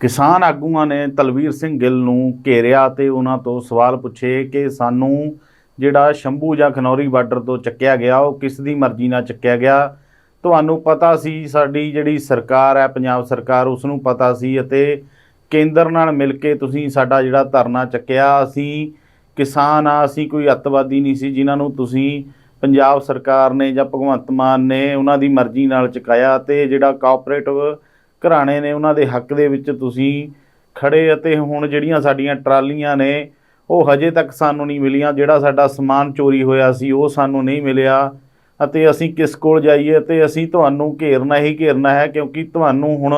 ਕਿਸਾਨ ਆਗੂਆਂ ਨੇ ਤਲਵੀਰ ਸਿੰਘ ਗਿੱਲ ਨੂੰ ਘੇਰਿਆ ਤੇ ਉਹਨਾਂ ਤੋਂ ਸਵਾਲ ਪੁੱਛੇ ਕਿ ਸਾਨੂੰ ਜਿਹੜਾ ਸ਼ੰਭੂ ਜਾਂ ਖਨੌਰੀ ਬਾਰਡਰ ਤੋਂ ਚੱਕਿਆ ਗਿਆ, ਉਹ ਕਿਸ ਦੀ ਮਰਜ਼ੀ ਨਾਲ ਚੱਕਿਆ ਗਿਆ? ਤੁਹਾਨੂੰ ਪਤਾ ਸੀ, ਸਾਡੀ ਜਿਹੜੀ ਸਰਕਾਰ ਹੈ, ਪੰਜਾਬ ਸਰਕਾਰ ਉਸ ਨੂੰ ਪਤਾ ਸੀ ਅਤੇ ਕੇਂਦਰ ਨਾਲ ਮਿਲ ਕੇ ਤੁਸੀਂ ਸਾਡਾ ਜਿਹੜਾ ਧਰਨਾ ਚੱਕਿਆ, ਅਸੀਂ ਕਿਸਾਨ ਆ, ਅਸੀਂ ਕੋਈ ਅੱਤਵਾਦੀ ਨਹੀਂ ਸੀ ਜਿਨ੍ਹਾਂ ਨੂੰ ਤੁਸੀਂ ਪੰਜਾਬ ਸਰਕਾਰ ਨੇ ਜਾਂ ਭਗਵੰਤ ਮਾਨ ਨੇ ਉਹਨਾਂ ਦੀ ਮਰਜ਼ੀ ਨਾਲ ਚੁਕਾਇਆ ਤੇ ਜਿਹੜਾ ਕੋਆਪਰੇਟਿਵ ਘਰਾਣੇ ਨੇ ਉਹਨਾਂ ਦੇ ਹੱਕ ਦੇ ਵਿੱਚ ਤੁਸੀਂ ਖੜੇ ਅਤੇ ਹੁਣ ਜਿਹੜੀਆਂ ਸਾਡੀਆਂ ਟਰਾਲੀਆਂ ਨੇ, ਉਹ ਹਜੇ ਤੱਕ ਸਾਨੂੰ ਨਹੀਂ ਮਿਲੀਆਂ। ਜਿਹੜਾ ਸਾਡਾ ਸਮਾਨ ਚੋਰੀ ਹੋਇਆ ਸੀ, ਉਹ ਸਾਨੂੰ ਨਹੀਂ ਮਿਲਿਆ। ਅਤੇ ਅਸੀਂ ਕਿਸ ਕੋਲ ਜਾਈਏ ਤੇ ਅਸੀਂ ਤੁਹਾਨੂੰ ਘੇਰਨਾ ਹੀ ਘੇਰਨਾ ਹੈ, ਕਿਉਂਕਿ ਤੁਹਾਨੂੰ ਹੁਣ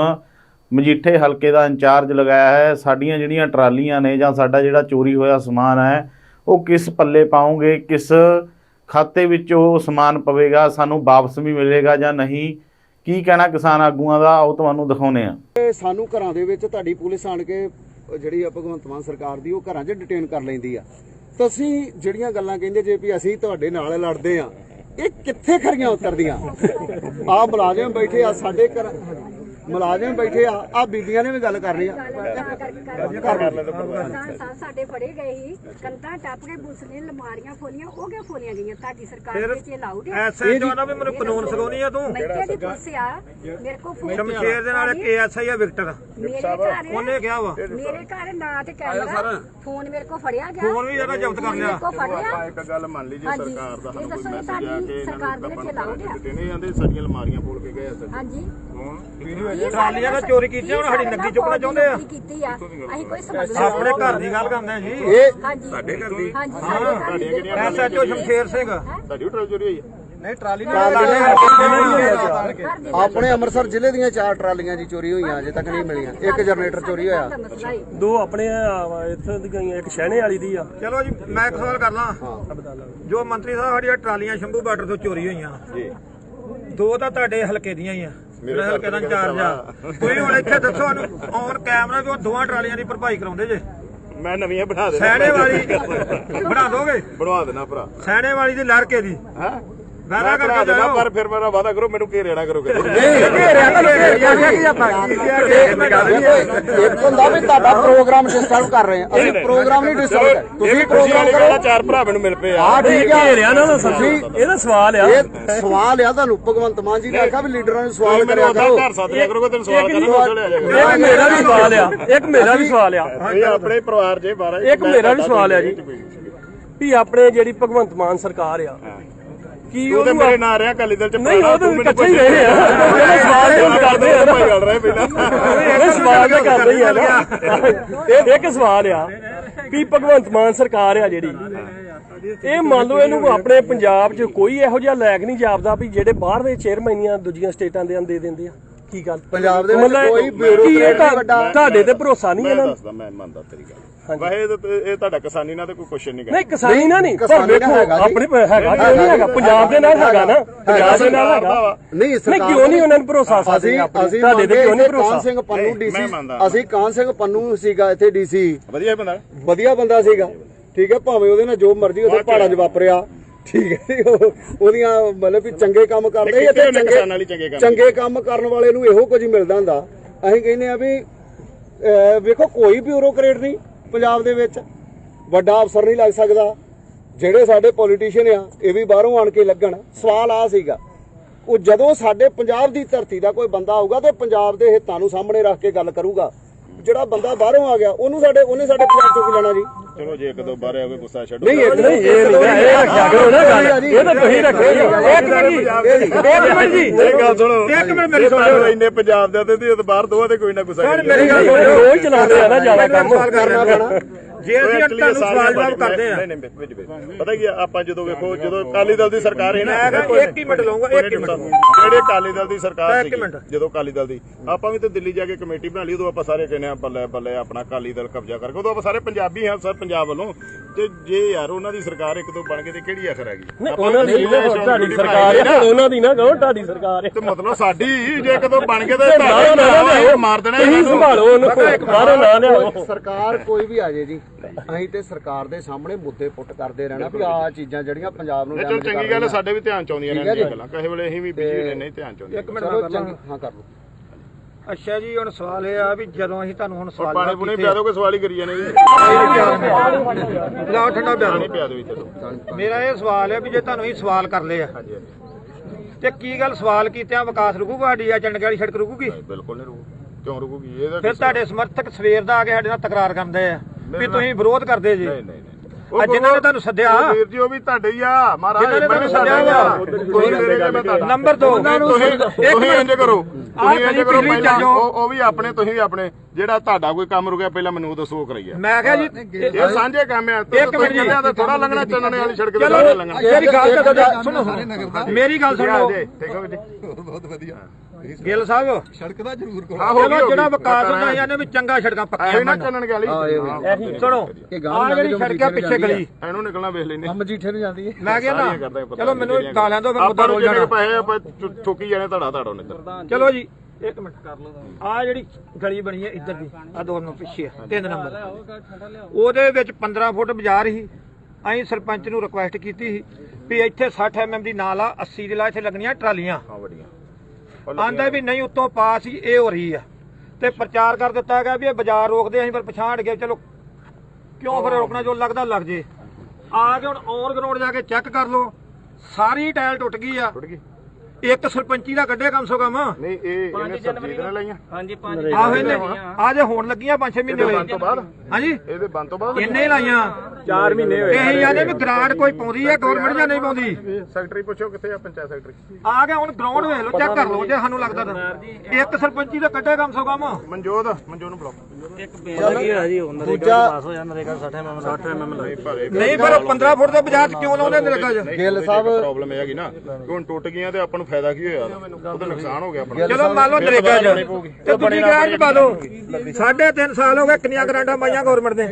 ਮਜੀਠੇ ਹਲਕੇ ਦਾ ਇੰਚਾਰਜ ਲਗਾਇਆ ਹੈ। ਸਾਡੀਆਂ ਜਿਹੜੀਆਂ ਟਰਾਲੀਆਂ ਨੇ ਜਾਂ ਸਾਡਾ ਜਿਹੜਾ ਚੋਰੀ ਹੋਇਆ ਸਮਾਨ ਹੈ, ਉਹ ਕਿਸ ਪੱਲੇ ਪਾਉਂਗੇ, ਕਿਸ ਖਾਤੇ ਵਿੱਚ ਉਹ ਸਮਾਨ ਪਵੇਗਾ, ਸਾਨੂੰ ਵਾਪਸ ਵੀ ਮਿਲੇਗਾ ਜਾਂ ਨਹੀਂ? ਕੀ ਕਹਿਣਾ ਕਿਸਾਨ ਆਗੂਆਂ ਦਾ? ਉਹ ਤੁਹਾਨੂੰ ਦਿਖਾਉਨੇ ਆ ਸਾਨੂੰ ਘਰਾਂ ਦੇ ਵਿੱਚ ਤੁਹਾਡੀ ਪੁਲਿਸ ਆਣ ਕੇ ਜਿਹੜੀ ਆ ਭਗਵੰਤ ਮਾਨ ਸਰਕਾਰ ਦੀ, ਉਹ ਘਰਾਂ 'ਚ ਡਿਟੇਨ ਕਰ ਲੈਂਦੀ ਆ। ਤੁਸੀਂ ਜਿਹੜੀਆਂ ਗੱਲਾਂ ਕਹਿੰਦੇ ਜੇ ਵੀ ਅਸੀਂ ਤੁਹਾਡੇ ਨਾਲ ਲੜਦੇ ਆ, ਇਹ ਕਿੱਥੇ ਖਰੀਆਂ ਉਤਰਦੀਆਂ? ਆ ਮੁਲਾਜ਼ਮ ਬੈਠੇ ਆ ਸਾਡੇ ਘਰ ਮੁਲਾਜ਼ਮ ਬੈਠੇ ਆ ਆ ਬੀਬੀਆਂ ਨੇ ਵੀ ਗੱਲ ਕਰ ਆ। ਕਿਸਾਨ ਸਾਡੇ ਫੜੇ ਗਏ ਸੀ ਕੰਧਾਂ ਟੱਪ ਕੇ ਪੁਲਿਸ ਨੇ ਲਮਾਰੀਆਂ ਖੋਲੀਆਂ ਉਹ ਕਿਉਂ ਖੋਲੀਆਂ ਗਈਆਂ? ਤੁਹਾਡੀ ਸਰਕਾਰ ਦੇ ਵਿੱਚ ਲਾਉਡ ਹੈ ਐਸਏ ਜੋ ਨਾ ਵੀ ਮੈਨੂੰ ਕਾਨੂੰਨ ਸਿਖਾਉਣੀ ਆ ਤੂੰ? ਮੈਂ ਦੀ ਪੁਲਿਸ ਆ? ਮੇਰੇ ਕੋ ਫੋਨ ਸ਼ਮਸ਼ੇਰ ਦੇ ਨਾਲ ਕੇਐਸਆਈ ਆ ਵਿਕਟਰ। ਮੇਰੇ ਘਰ ਉਹਨੇ ਕਿਹਾ ਵਾ। ਮੇਰੇ ਘਰ ਨਾ ਤੇ ਕੈਮਰਾ ਫੋਨ ਮੇਰੇ ਕੋ ਫੜਿਆ ਗਿਆ। ਫੋਨ ਵੀ ਇਹਦਾ ਜ਼ਬਤ ਕਰ ਲਿਆ। ਲਿਆ ਇੱਕ ਗੱਲ ਮੰਨ ਲਈ ਜੇ ਹਾਂਜੀ। ਸਰਕਾਰ ਦਾ ਸਾਨੂੰ ਕੋਈ ਮੈਸੇਜ ਆ ਕਿ ਇਹਨਾਂ ਸਰਕਾਰ ਨੂੰ ਦੇ ਵਿੱਚ ਕੱਪਾਂ allowed ਆ? ਦਿੱਤੇ ਨੇ ਜਾਂਦੇ ਸਾਡੀਆਂ ਅਲਮਾਰੀਆਂ ਫੋਲ ਕੇ ਗਏ ਆ ਹਾਂਜੀ। ਟਰਾਲੀਆਂ ਦਾ ਚੋਰੀ ਕੀਤੀਆਂ ਹੁਣ ਸਾਡੀ ਨੱਗੀ ਚੁੱਕਣਾ ਚਾਹੁੰਦੇ ਆ। ਕੀਤੀ ਆ। ਅਸੀਂ ਕੋਈ ਸਮਝ ਆਪਣੇ ਘਰ ਦੀ ਗੱਲ ਕਰਦੇ ਆ ਜੀ। ਇਹ ਹਾਂਜੀ। ਸਾਡੇ ਘਰ ਦੀ। ਹਾਂਜੀ ਸਾਡੇ ਘਰ ਤੁਹਾਡੀਆਂ ਦੀ ਕਿਹੜੀਆਂ ਐਸਐਚਓ ਸ਼ਮਸ਼ੇਰ ਸਿੰਘ। ਤੁਹਾਡੀ ਵੀ ਟਰਾਲੀ ਚੋਰੀ ਹੋਈ ਹੈ ਨਹੀਂ ਟਰਾਲੀ ਆਪਣੇ ਅੰਮ੍ਰਿਤਸਰ ਜ਼ਿਲ੍ਹੇ ਦੀਆਂ ਚਾਰ ਟਰਾਲੀਆਂ ਜੀ ਚੋਰੀ ਹੋਈਆਂ ਅਜੇ ਤੱਕ ਨਹੀਂ ਮਿਲੀਆਂ। ਇੱਕ ਜਨਰੇਟਰ ਚੋਰੀ ਹੋਇਆ। ਦੋ ਆਪਣੇ ਇੱਥੇ ਦੀ ਗਈਆਂ ਇੱਕ ਸ਼ਹਿਣੇ ਵਾਲੀ ਦੀ ਆ। ਚਲੋ ਜੀ ਮੈਂ ਇੱਕ ਸਵਾਲ ਕਰ ਲਾਂ ਜੋ ਮੰਤਰੀ ਸਾਹਿਬ ਸਾਡੀਆਂ ਟਰਾਲੀਆਂ ਸ਼ੰਭੂ ਬਾਰਡਰ ਤੋਂ ਚੋਰੀ ਹੋਈਆਂ ਜੀ। ਦੋ ਤਾਂ ਤੁਹਾਡੇ ਹਲਕੇ ਦੀਆਂ ਹੀ ਆ। ਮੇਰੇ ਦਾ ਹਲਕੇ ਇੰਚਾਰਜ ਆ ਤੁਸੀਂ ਹੁਣ ਇੱਥੇ ਦੱਸੋ ਔਨ ਕੈਮਰਾ ਉਹ ਦੋਵਾਂ ਟਰਾਲੀਆਂ ਦੀ ਭਰਪਾਈ ਕਰਾਉਂਦੇ ਜੇ? ਮੈਂ ਨਵੀਆਂ ਬਣਾ ਦੇਣਾ ਸੈਣੇ ਵਾਲੀ ਬਣਾ ਦੋਗੇ? ਬਣਵਾ ਦੇਣਾ ਭਰਾ। ਸੈਣੇ ਵਾਲੀ ਦੀ ਲੜਕੇ ਦੀ। ਹਾਂ? ਵਾਦਾ ਕਰਕੇ ਜਾਓ ਪਰ ਫਿਰ ਮੇਰਾ ਵਾਦਾ ਕਰੋ ਮੈਨੂੰ ਘੇਰਿਆ ਨਾ ਕਰੋ ਕਦੇ ਇੱਕ ਹੁੰਦਾ ਵੀ ਤੁਹਾਡਾ ਪ੍ਰੋਗਰਾਮ ਡਿਸਟਰਬ ਕਰ ਰਹੇ ਆ ਅਸੀਂ ਪ੍ਰੋਗਰਾਮ ਨਹੀਂ ਡਿਸਟਰਬ ਕਰ ਤੁਸੀਂ ਪ੍ਰੋਗਰਾਮ ਕਰੋ। ਚਾਰ ਭਰਾ ਮੈਨੂੰ ਮਿਲ ਪਏ ਆ। ਆ ਠੀਕ ਆ। ਘੇਰਿਆ ਨਾ ਸੱਚੀ। ਇਹਦਾ ਸਵਾਲ ਆ। ਇਹ ਸਵਾਲ ਆ ਤੁਹਾਨੂੰ। ਭਗਵੰਤ ਮਾਨ ਜੀ ਨੇ ਆਖਿਆ ਵੀ ਲੀਡਰਾਂ ਨੂੰ ਸਵਾਲ ਮੈਨੂੰ ਕਰਿਆ ਉਦਾਂ ਕਰੋ। ਘਰ ਸਾਥ ਲਿਆ ਕਰੋਗੇ ਤੈਨੂੰ ਸਵਾਲ ਕਰਨਾ ਇੱਕ ਮੇਰਾ ਵੀ ਸਵਾਲ ਆ। ਇੱਕ ਮੇਰਾ ਵੀ ਸਵਾਲ ਆ। ਇਹ ਆਪਣੇ ਪਰਿਵਾਰ ਜੇ 12 ਇੱਕ ਮੇਰਾ ਵੀ ਸਵਾਲ ਆ ਜੀ। ਵੀ ਆਪਣੇ ਜਿਹੜੀ ਭਗਵੰਤ ਮਾਨ ਸਰਕਾਰ ਆ ਕੀ ਉਹਨੂੰ ਮੇਰੇ ਨਾਲ ਰਿਹਾ ਕਾਲੀ ਦਲ ਚ ਨਹੀਂ ਉਹ ਤਾਂ ਕੱਚੇ ਹੀ ਰਹੇ ਆ। ਜਿਹੜੇ ਸਵਾਲ ਤੇ ਕਰਦੇ ਆ ਭਾਈ ਗੱਲ ਰਹੇ ਪਹਿਲਾਂ ਇਹ ਸਵਾਲ ਤਾਂ ਕਰਦੇ ਹੀ ਆ ਨਾ ਇਹ ਇੱਕ ਸਵਾਲ ਆ ਵੀ ਭਗਵੰਤ ਮਾਨ ਸਰਕਾਰ ਆ ਜਿਹੜੀ। ਇਹ ਮੰਨ ਲਓ ਇਹਨੂੰ ਆਪਣੇ ਪੰਜਾਬ 'ਚ ਕੋਈ ਇਹੋ ਜਿਹਾ ਲੈਕ ਨਹੀਂ ਜਾਪਦਾ ਵੀ ਜਿਹੜੇ ਬਾਹਰ ਦੇ ਚੇਅਰਮੈਨੀਆਂ ਦੂਜੀਆਂ ਸਟੇਟਾਂ ਦੇ ਦੇ ਦਿੰਦੇ ਆ। ਕੀ ਗੱਲ? ਪੰਜਾਬ ਦੇ ਵਿੱਚ ਕੋਈ ਬਿਊਰੋਕਰੇਟ ਵੱਡਾ। ਤੁਹਾਡੇ ਤੇ ਭਰੋਸਾ ਨਹੀਂ ਇਹਨਾਂ ਨੂੰ? ਮੈਂ ਮੰਨਦਾ ਤੇਰੀ ਗੱਲ। ਵਾਹੇ ਇਹ ਤੁਹਾਡਾ ਕਿਸਾਨੀ ਨਾਲ ਤੇ ਕੋਈ ਕੁਐਸਚਨ ਨਹੀਂ ਨਹੀਂ ਕਿਸਾਨੀ ਨਾਲ ਨਹੀਂ ਪਰ ਕਿਸਾਨੀ ਨਾਲ ਵੇਖੋ ਹੈਗਾ ਜੀ। ਆਪਣੇ ਪ- ਹੈਗਾ ਕਿਉਂ ਨਹੀਂ ਹੈਗਾ? ਪੰਜਾਬ ਦੇ ਨਾਲ ਹੈਗਾ ਨਾ ਪੰਜਾਬ ਦੇ ਨਾਲ ਹੈਗਾ। ਨਹੀਂ ਨਹੀਂ ਸਰਕਾਰ ਕਿਉਂ ਨਹੀਂ ਉਹਨਾਂ ਨੂੰ ਭਰੋਸਾ ਅਸੀਂ ਸਾਡੇ ਆਪਣੇ? ਅਸੀਂ ਤੁਹਾਡੇ ਤੇ ਕਿਉਂ ਨਹੀਂ ਭਰੋਸਾ? ਕਾਨ ਸਿੰਘ ਪੰਨੂ ਨਹੀਂ, ਡੀਸੀ ਮੈਂ ਮੰਨਦਾ। ਅਸੀਂ ਕਾਨ ਸਿੰਘ ਪੰਨੂ ਸੀਗਾ ਇੱਥੇ ਡੀਸੀ। ਵਧੀਆ ਬੰਦਾ। ਵਧੀਆ ਬੰਦਾ ਸੀਗਾ। ਠੀਕ ਹੈ ਭਾਵੇਂ ਉਹਦੇ ਨਾਲ ਜੋ ਮਰਜ਼ੀ ਉਹਦੇ ਪਹਾੜਾਂ 'ਚ ਵਾਪਰਿਆ। ਠੀਕ ਹੈ ਜੀ, ਉਹ- ਉਹਦੀਆਂ ਮਤਲਬ ਵੀ ਚੰਗੇ ਕੰਮ ਕਰਦੇ ਕੀਤੇ ਕਿਸਾਨਾਂ ਲਈ ਚੰਗੇ ਕੰਮ। ਚੰਗੇ ਕੰਮ ਕਰਨ ਵਾਲੇ ਨੂੰ ਇਹੋ ਕੁਝ ਮਿਲਦਾ ਹੁੰਦਾ। ਅਸੀਂ ਕਹਿੰਦੇ ਆ ਵੀ ਅਹ, ਵੇਖੋ ਕੋਈ ਬਿਊਰੋਕਰੇਟ ਨਹੀਂ। ਪੰਜਾਬ ਦੇ ਵਿੱਚ ਵੱਡਾ ਅਫਸਰ ਨਹੀਂ ਲੱਗ ਸਕਦਾ। ਜਿਹੜੇ ਸਾਡੇ ਪੋਲੀਟੀਸ਼ੀਅਨ ਆ, ਇਹ ਵੀ ਬਾਹਰੋਂ ਆਣ ਕੇ ਲੱਗਣ। ਸਵਾਲ ਆ ਸੀਗਾ, ਉਹ ਜਦੋਂ ਸਾਡੇ ਪੰਜਾਬ ਦੀ ਧਰਤੀ ਦਾ ਕੋਈ ਬੰਦਾ ਆਊਗਾ ਤੇ ਪੰਜਾਬ ਦੇ ਹਿੱਤਾਂ ਨੂੰ ਸਾਹਮਣੇ ਰੱਖ ਕੇ ਗੱਲ ਕਰੂਗਾ ਜਿਹੜਾ ਬੰਦਾ ਬਾਹਰੋਂ ਆ ਗਿਆ ਉਹਨੂੰ ਸਾਡੇ ਉਹਨੇ ਸਾਡੇ ਪੰਜਾਬ ਤੋਂ ਕੀ ਲੈਣਾ ਜੀ? ਚਲੋ ਜੇ ਇੱਕ ਦੋ ਬਾਰ ਆਵੇ ਗੁੱਸਾ ਛੱਡੋ। ਨਹੀਂ ਇਹ ਨਹੀਂ ਇਹ ਨਹੀਂ ਇਹ ਰੱਖਿਆ ਕਰੋ ਨਾ ਗੱਲ। ਇਹ ਤਾਂ ਤੁਸੀਂ ਰੱਖਿਆ ਇੱਕ ਮਿੰਟ ਜੀ। ਇੱਕ ਮਿੰਟ ਜੀ। ਇਹ ਗੱਲ ਸੁਣੋ। ਇੱਕ ਮਿੰਟ ਮੇਰੀ ਸੁਣ ਸੁਣੋ ਇੰਨੇ ਪੰਜਾਬ ਦੇ ਤੇ ਬਾਹਰ ਦੋਵਾਂ ਤੇ ਕੋਈ ਨਾ ਗੁੱਸਾ ਕਰੀ ਮੇਰੀ ਗੱਲ ਰੋਜ਼ ਚਲਾਉਂਦੇ ਆ ਨਾ ਜ਼ਿਆਦਾ ਕੰਮ। ਕਰਨਾ ਪੈਣਾ। ਜੇ ਅਸੀਂ ਤੁਹਾਨੂੰ ਸਵਾਲ ਜਵਾਬ ਕਰਦੇ ਆ। ਨਹੀਂ ਨਹੀਂ ਵਿੱਚ ਵਿੱਚ ਪਤਾ ਕੀ ਆਪਾਂ ਜਦੋਂ ਵੇਖੋ ਜਦੋਂ ਅਕਾਲੀ ਦਲ ਦੀ ਸਰਕਾਰ ਹੈ ਨਾ ਮੈਂ ਇੱਕ ਹੀ ਮਿੰਟ ਲਊਂਗਾ, ਇੱਕ ਹੀ ਮਿੰਟ। ਜਿਹੜੇ ਅਕਾਲੀ ਦਲ ਦੀ ਸਰਕਾਰ ਇੱਕ ਸੀ। ਜਦੋਂ ਅਕਾਲੀ ਦਲ ਦੀ ਆਪਾਂ ਵੀ ਤੇ ਦਿੱਲੀ ਜਾ ਕੇ ਕਮੇਟੀ ਬਣਾ ਲਈ ਉਦੋਂ ਆਪਾਂ ਸਾਰੇ ਕਹਿੰਦੇ ਆ ਬੱਲੇ ਬੱਲੇ ਆਪਣਾ ਅਕਾਲੀ ਦਲ ਕਬਜ਼ਾ ਕਰਕੇ ਉਦੋਂ ਆਪਾਂ ਸਾਰੇ ਪੰਜਾਬੀ ਹਾਂ ਸਰ ਪੰਜਾਬ ਵੱਲੋਂ। ਤੇ ਜੇ ਯਾਰ ਉਹਨਾਂ ਦੀ ਸਰਕਾਰ ਇੱਕ ਦੋ ਬਣ ਕੇ ਤੇ ਕਿਹੜੀ ਆਖਰ ਹੈਗੀ? ਉਹਨਾਂ ਦੀ ਤੁਹਾਡੀ ਸਰਕਾਰ ਹੈ ਉਹਨਾਂ ਦੀ ਨਾ ਕਹੋ ਤੁਹਾਡੀ ਸਰਕਾਰ ਹੈ। ਤੇ ਮਤਲਬ ਸਾਡੀ ਜੇ ਕਦੋਂ ਬਣ ਕੇ ਤੇ ਤੁਹਾਡੇ ਮਾਰ ਦੇਣਾ ਨੂੰ। ਸੰਭਾਲੋ ਉਹਨੂੰ। ਬਾਹਰੋਂ ਨਾ ਲਿਆਓ। ਸਰਕਾਰ ਕੋਈ ਵੀ ਆ ਜੇ ਜੀ। ਅਸੀਂ ਤੇ ਸਰਕਾਰ ਦੇ ਸਾਹਮਣੇ ਮੁੱਦੇ ਪੁੱਟ ਕਰਦੇ ਰਹਿਣਾ ਵੀ ਆਹ ਚੀਜ਼ਾਂ ਜਿਹੜੀਆਂ ਪੰਜਾਬ ਨੂੰ ਇਹ ਚਲੋ ਚੰਗੀ ਗੱਲ ਹੈ। ਸਾਡੇ ਵੀ ਧਿਆਨ ਚ ਆਉਂਦੀਆਂ ਹੈ ਰਹਿੰਦੀਆਂ ਜੀ। ਗੱਲਾਂ। ਕਹੇ ਵੇਲੇ ਅਸੀਂ ਵੀ ਬਿਜ਼ੀ ਨੇ ਨਹੀਂ ਧਿਆਨ ਚ ਆਉਂਦੀਆਂ ਚਲੋ ਚੰਗੀ। ਹਾਂ ਕਰ ਲਓ। ਅੱਛਾ ਜੀ ਹੁਣ ਸਵਾਲ ਇਹ ਆ ਵੀ ਜਦੋਂ ਅਸੀਂ ਤੁਹਾਨੂੰ ਹੁਣ ਸਵਾਲ ਪਾਣੀ ਪੁਣੀ ਪਿਆ ਕੋਈ ਸਵਾਲ ਹੀ ਕਰੀ ਜਾਣੇ ਜੀ। ਲਾਓ ਠੰਡਾ ਪਿਆ ਚਲੋ ਮੇਰਾ ਇਹ ਸਵਾਲ ਹੈ ਵੀ ਜੇ ਤੁਹਾਨੂੰ ਇਹ ਸਵਾਲ ਕਰ ਲਏ ਆ। ਹਾਂਜੀ ਹਾਂਜੀ। ਤੇ ਕੀ ਗੱਲ ਸਵਾਲ ਕੀਤਿਆਂ ਵਿਕਾਸ ਰੁਕੂਗਾ ਸਾਡੀ ਆ ਚੰਡਗੜ੍ਹ ਸੜਕ ਰੁਕੂਗੀ? ਨਹੀਂ, ਬਿਲਕੁਲ ਨਹੀਂ ਰੁਕੂ। ਕਿਉਂ ਰੁਕੂਗੀ? ਇਹਦਾ ਫਿਰ ਤੁਹਾਡੇ ਸਮਰਥਕ ਸਵੇਰ ਦਾ ਆ ਕੇ ਸਾਡੇ ਨਾਲ ਤਕਰਾਰ ਕਰਦੇ ਆ। ਵੀ ਤੁਸੀਂ ਵਿਰੋਧ ਕਰਦੇ ਜੀ। ਨਹੀਂ ਨਹੀਂ ਅੱਜ ਜਿਨ੍ਹਾਂ ਨੇ ਤੁਹਾਨੂੰ ਸੱਦਿਆ। ਵੀਰ ਜੀ ਉਹ ਵੀ ਤੁਹਾਡੇ ਹੀ ਆ। ਮਹਾਰਾਜ ਜਿਨ੍ਹਾਂ ਨੇ ਤੁਹਾਨੂੰ ਸੱਦਿਆ ਨੰਬਰ ਦੋ। ਤੁਸੀਂ ਤੁਸੀਂ ਇੰਜ ਕਰੋ। ਤੁਸੀਂ ਇੰਜ ਕਰੋ ਪਹਿਲਾਂ। ਉਹ ਵੀ ਆਪਣੇ ਤੁਸੀਂ ਵੀ ਆਪਣੇ ਜਿਹੜਾ ਤੁਹਾਡਾ ਕੋਈ ਕੰਮ ਰੁਕਿਆ ਪਹਿਲਾਂ ਮੈਨੂੰ ਦੱਸੋ ਉਹ ਕਰਾਈਏ ਮੈਂ ਕਿਹਾ ਜੀ ਇਹ ਸਾਂਝੇ ਕੰਮ ਆ। ਇੱਕ ਮਿੰਟ ਜੀ। ਤਾਂ ਥੋੜਾ ਲੰਘਣਾ ਚੰਨਣੇ ਵਾਲੀ ਸੜਕ ਤੇ ਲੰਘਣਾ। ਮੇਰੀ ਗੱਲ ਸੁਣੋ ਮੇਰੀ ਗੱਲ ਸੁਣ। ਲਓ ਜੀ ਹੋ ਜੀ। ਗਿੱਲ ਸਾਹਿਬ। ਹਾਂ ਹੋ ਚਲੋ ਗਈ ਜਿਹੜਾ ਵਿਕਾਸ ਹੁੰਦਾ ਇਹਨਾਂ ਨੇ ਵੀ ਚੰਗਾ ਸੜਕਾਂ ਪੱਕੀਆਂ ਨਾ ਚੰਨਣ ਵਾਲੀ। ਸੁਣੋ ਆ ਜਿਹੜੀ ਸੜਕ ਆ ਪਿੱਛੇ ਗਲੀ। ਇਹਨੂੰ ਨਿਕਲਣਾ ਵੇਖ ਲੈਨੇ ਮਜੀਠੇ ਨੂੰ ਜਾਂਦੀ ਮੈਂ ਕਿਹਾ ਨਾ ਚਲੋ ਮੈਨੂੰ ਗਾਲਾਂ ਦੋ ਫਿਰ ਮੁੱਦਾ ਰੋਲ ਜਿਹੜੇ ਜਾਣਾ। ਪੈਸੇ ਆਪਾਂ ਠੋਕੀ ਜਾਣੇ ਧੜਾ ਧੜਾ ਨਿਕਲ ਚਲੋ ਜੀ ਇੱਕ ਮਿੰਟ। ਕਰ ਲਓ ਆ ਜਿਹੜੀ ਗਲੀ ਬਣੀ ਹੈ ਇੱਧਰ ਦੀ ਆ ਦੋ ਨੰਬਰ ਪਿੱਛੇ ਆ ਤਿੰਨ ਨੰਬਰ। ਉਹਦੇ ਵਿੱਚ 15 ਫੁੱਟ ਬਾਜ਼ਾਰ ਸੀ। ਅਸੀਂ ਸਰਪੰਚ ਨੂੰ ਰਿਕੁਐਸਟ ਕੀਤੀ ਸੀ ਵੀ ਇੱਥੇ 60 ਐਮਐਮ ਦੀ ਨਾਲ ਆ 80 ਦੀ ਲਾ ਇੱਥੇ ਲੱਗਣੀਆਂ ਟਰਾਲੀਆਂ। ਹਾਂ ਵੱਡੀਆਂ। ਆਂਦਾ ਵੀ ਨਹੀਂ ਉੱਤੋਂ ਪਾਸ ਹੀ ਇਹ ਹੋ ਰਹੀ ਆ। ਤੇ ਪ੍ਰਚਾਰ ਕਰ ਦਿੱਤਾ ਗਿਆ ਵੀ ਇਹ ਬਾਜ਼ਾਰ ਰੋਕਦੇ ਅਸੀਂ ਪਰ ਪਛਾੜ ਗਏ ਚਲੋ ਕਿਉਂ ਫਿਰ ਰੋਕਣਾ ਜੋ ਲੱਗਦਾ ਲੱਗ ਜੇ। ਆ ਕੇ ਹੁਣ ਔਨ ਗਰਾਊਂਡ ਜਾ ਕੇ ਚੈੱਕ ਕਰ ਲਓ ਸਾਰੀ ਟਾਇਲ ਟੁੱਟ ਗਈ ਆ। ਟੁੱਟ ਗਈ। ਇੱਕ ਸਰਪੰਚੀ ਦਾ ਕੱਢਿਆ ਕਮ ਸੋ ਕਮ। ਨਹੀਂ ਇਹ ਇਹਨੇ ਸਬਜ਼ੀ ਨੇ। ਲਾਈਆਂ? ਆਹੋ ਇਹਨੇ ਆ ਜੇ ਹੋਣ ਲੱਗੀਆਂ 5-6 ਮਹੀਨੇ ਇਹਦੇ ਹੋਏ ਬੰਦ ਤੋਂ ਬਾਅਦ? ਹਾਂਜੀ। ਇਹਦੇ ਬੰਦ ਤੋਂ ਬਾਅਦ? ਇੰਨੇ ਹੀ ਲਾਈਆਂ? 4 ਮਹੀਨੇ ਹੋਏ। ਅਸੀਂ ਆਨੇ ਵੀ ਗ੍ਰਾਂਟ ਕੋਈ ਪਾਉਂਦੀ ਆ ਗਵਰਨਮੈਂਟ ਜਾਂ ਨਹੀਂ ਪਾਉਂਦੀ। ਸੈਕਟਰੀ ਪੁੱਛੋ ਕਿੱਥੇ ਆ ਪੰਚਾਇਤ ਸੈਕਟਰੀ। ਆ ਕੇ ਹੁਣ ਗਰਾਊਂਡ ਵੇਖ ਲਓ ਚੈੱਕ ਕਰ ਲਓ ਜੇ ਸਾਨੂੰ ਲੱਗਦਾ ਤਾਂ। ਇੱਕ ਸਰਪੰਚੀ ਦਾ ਕੱਢਿਆ ਕਮ ਸੋ ਕਮ। ਮਨਜੋਤ ਮਨਜੋਤ ਨੂੰ ਬੁਲਾਓ। ਨਹੀਂ ਭਰੇ ਨਹੀਂ ਪਰ ਉਹ 15 ਫੁੱਟ ਦੇ ਕਿਉਂ ਲਾਉਂਦੇ ਨੇ ਲੱਗਾ ਜੀ ਗਿੱਲ ਸਾਹਿਬ ਪ੍ਰੋਬਲਮ ਇਹ ਹੈਗੀ ਨਾ ਕਿ ਹੁਣ ਟੁੱਟ ਗਈਆਂ ਤੇ ਆਪਾਂ ਨੂੰ ਫਾਇਦਾ ਕੀ ਹੋਇਆ? ਉਹਦਾ ਨੁਕਸਾਨ ਹੋ ਗਿਆ ਆਪਣਾ। ਚਲੋ ਮੰਨ ਲਓ ਨਰੇਗਾ 'ਚ। ਤੇ ਦੂਜੀ ਗ੍ਰਾਂਟ ਪਾ ਦਿਓ। ਸਾਢੇ ਤਿੰਨ ਸਾਲ ਹੋ ਗਏ ਕਿੰਨੀਆਂ ਗ੍ਰਾਂਟਾਂ ਪਾਈਆਂ ਗਵਰਨਮੈਂਟ ਨੇ।